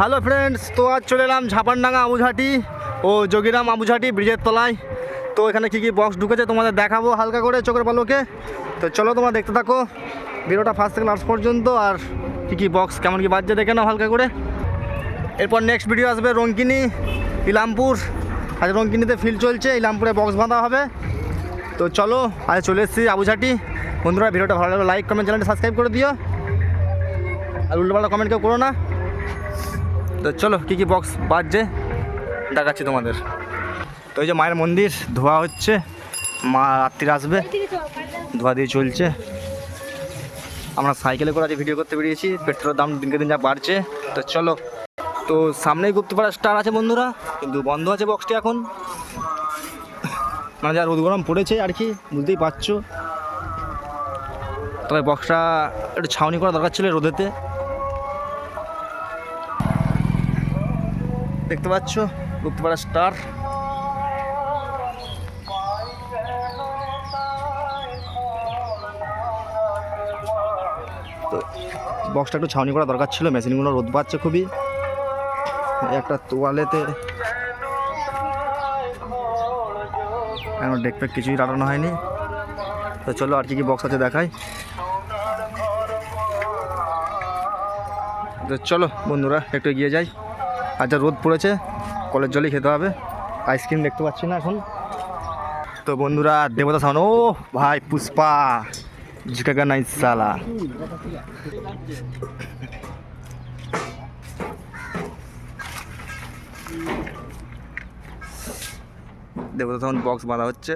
Hello friends, তো আজ চলে এলাম ঝাপানডাঙ্গা আবুঝাটি ও যোগিরাম আবুঝাটি ব্রিজের তলায়। তো এখানে কী কী বক্স ঢুকেছে তোমাদের দেখাবো হালকা করে চোখের পালোকে। তো চলো তোমরা দেখতে থাকো, ভিডিওটা ফার্স্ট থেকে লাস্ট পর্যন্ত আর কী কী বক্স কেমন কী বাজছে দেখে নাও হালকা করে। এরপর নেক্সট ভিডিও আসবে রঙ্কিনী, ইলামপুর। আজ রঙ্কিনীতে ফিল চলছে, ইলামপুরে বক্স বাঁধা হবে। তো চলো, আজ চলে এসেছি আবুঝাটি। বন্ধুরা, ভিডিওটা ভালো লাগলে লাইক কমেন্ট চ্যানেলটা সাবস্ক্রাইব করে দিও। আর উল্টোপাল্টা কমেন্ট কেউ করো না। তো চলো, কী কী বক্স বাজছে? দেখাচ্ছি তোমাদের। তো এই যে মায়ের মন্দির, ধোয়া হচ্ছে। মা রাত্রিরে আসবে, ধোয়া দিয়ে চলছে। আমরা সাইকেলে করে আজ ভিডিও করতে বেরিয়েছি। পেট্রোলের দাম দিনকে দিন যা বাড়ছে। তো চলো, তো সামনেই গুপ্তপাড়া স্টার আছে বন্ধুরা, কিন্তু বন্ধ আছে বক্সটি এখন। মানে যা রোদ গরম পড়েছে আর কি, বুঝতেই পারছ। তবে বক্সটা একটু ছাউনি করা দরকার ছিল রোদেতে। দেখতে পাচ্ছ? গুপ্তপাড়া স্টার। তো বক্সটা একটু ছাউনি করা দরকার ছিল মেশিনগুলো রোদ পাচ্ছে খুবই। একটা তোয়ালেতে এখন ডেক পেক কিছুই লাগানো হয়নি। তো চলো আর কি কি বক্স আছে দেখাই। তো চলো বন্ধুরা, একটু এগিয়ে যাই। যা রোদ পড়েছে, কলের জলই খেতে হবে। আইসক্রিম দেখতে পাচ্ছি না এখন। তো বন্ধুরা, দেবতা সাউন্ড, ও ভাই, পুষ্পা ঝিকাগা নাই সালা দেবতা সাউন্ড বক্স বাঁধা হচ্ছে।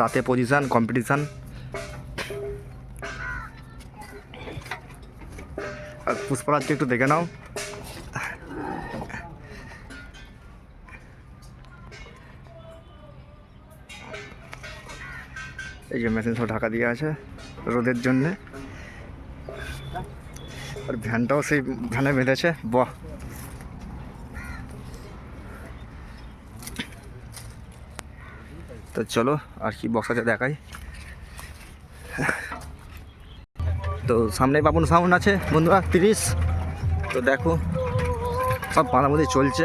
রাতে পজিশন কম্পিটিশান আর পুষ্পরাজকে একটু দেখে নাও। এই যে মেশিন সব ঢাকা দিয়ে আছে রোদের জন্যে। আর ভ্যানটাও সেই ভ্যানে বেঁধেছে। বাহ! তো চলো, আর কি বক্স আছে দেখাই। তো সামনে বাবুন সাউন্ড আছে, বন্ধুরা, তিরিশ। তো দেখো, সব পাড়ার চলছে।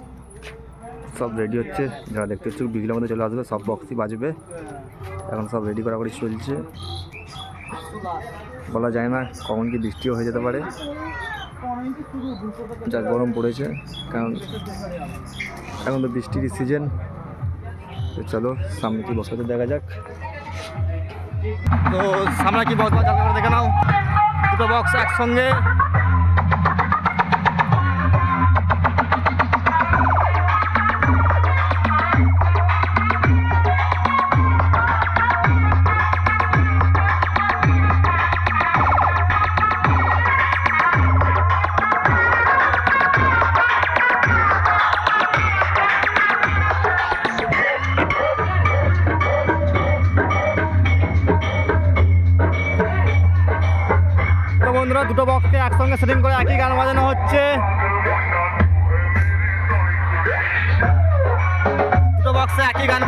সব রেডি হচ্ছে। যারা দেখতে হচ্ছে বিকেলের মধ্যে চলে আসবে, সব বক্সই বাজবে। এখন সব রেডি করা করি চলছে। বলা যায় না কখন কি বৃষ্টিও হয়ে যেতে পারে। যা গরম পড়েছে। কারণ এখন তো বৃষ্টির সিজন তো চলো, সামনে কি আছে দেখা যাক। তো সামনে কি বক্স বাজার দেখে নাও। দুটো বক্স একসঙ্গে। দুটো বক্সকে একসঙ্গে সেটিং করে একই গান বাজানো হচ্ছে। দুটো বক্সে একই গান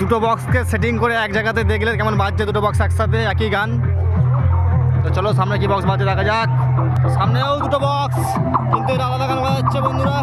দুটো বক্সকে সেটিং করে এক জায়গাতে দেখলে কেমন বাজছে দুটো বক্স একসাথে, একই গান। তো চলো, সামনে কি বক্স বাজছে দেখা যাক। সামনেও দুটো বক্স কিন্তু আলাদা গান বাজাচ্ছে বন্ধুরা।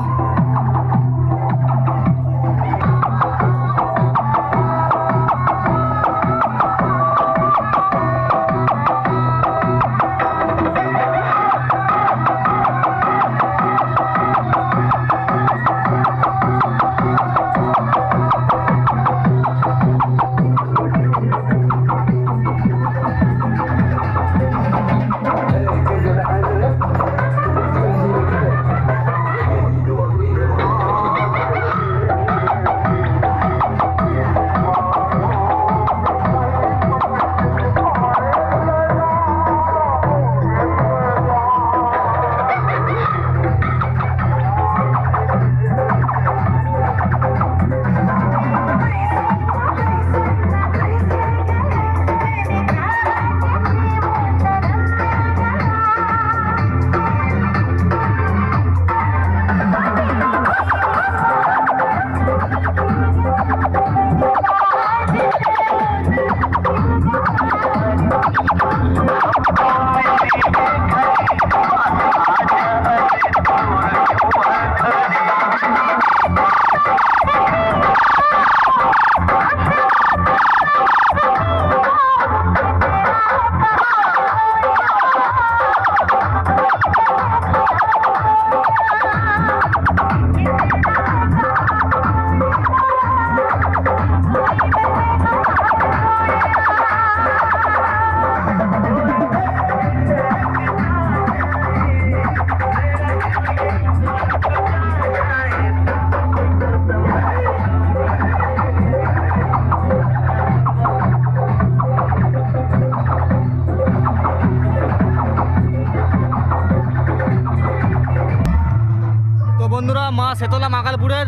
সেতলা মাকালপুরের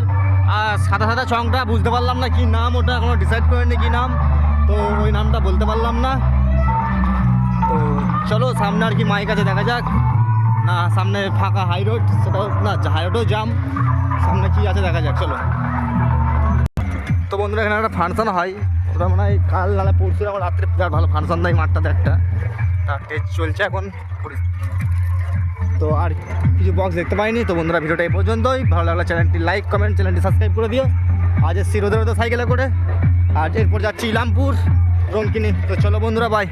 সাদা সাদা চংটা বুঝতে পারলাম না কি নাম, ওটা এখনও ডিসাইড করেনি কি নাম, তো ওই নামটা বলতে পারলাম না। তো চলো সামনে আর কি মাইক আছে দেখা যাক। না, সামনে ফাঁকা হাই রোড সেটাও না হাই রোডও জাম সামনে কি আছে দেখা যাক, চলো। তো বন্ধুরা, এখানে একটা ফাংশন হয়, ওটা মনে হয় কাল নালে পরশু আমার রাত্রে ভালো ফাংশন দেয় মাঠটাতে একটা। তা টেজ চলছে এখন তো আর কিছু বক্স দেখতে পাইনি, তো বন্ধুরা ভিডিওটা এই পর্যন্তই। ভালো লাগলে চ্যানেলটি লাইক কমেন্ট চ্যানেলটি সাবস্ক্রাইব করে দিও। আজ এসছি রোদে রোদে সাইকেলে করে। আর এরপর যাচ্ছি ইলামপুর রঙ্কিনি তো চলো বন্ধুরা বাই